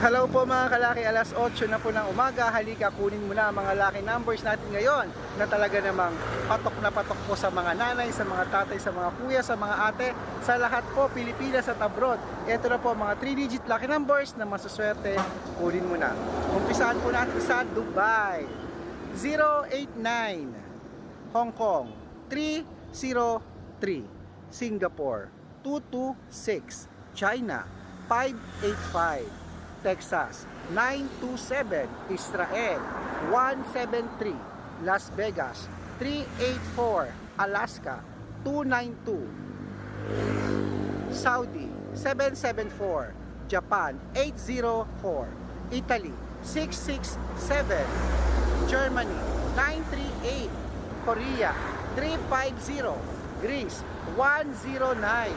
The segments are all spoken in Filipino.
Hello po mga kalaki, alas 8 na po ng umaga. Halika, kunin mo na ang mga lucky numbers natin ngayon na talaga namang patok na patok po sa mga nanay, sa mga tatay, sa mga kuya, sa mga ate, sa lahat po, Pilipinas at abroad. Ito na po mga 3-digit lucky numbers na masaswerte, kunin mo na. Umpisahan po natin sa Dubai. 089 Hong Kong 303 Singapore 226 China 585 Texas 927 Israel 173 Las Vegas 384 Alaska 292 Saudi 774 Japan 804 Italy 667 Germany 938 Korea 350 Greece 109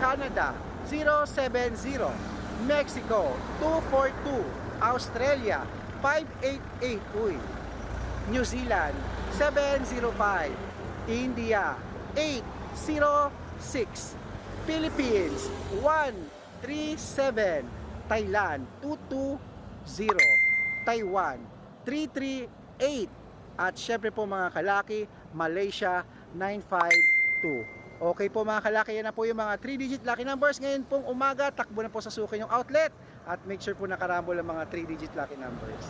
Canada 070 Mexico 242 Australia 588 Uy. New Zealand 705 India 806 Philippines 137 Thailand 220 Taiwan 338 at syempre po mga kalaki Malaysia 952 Okay po mga kalaki, yan na po yung mga 3-digit lucky numbers. Ngayon pong umaga, takbo na po sa suki yung outlet. At make sure po nakarambol ang mga 3-digit lucky numbers.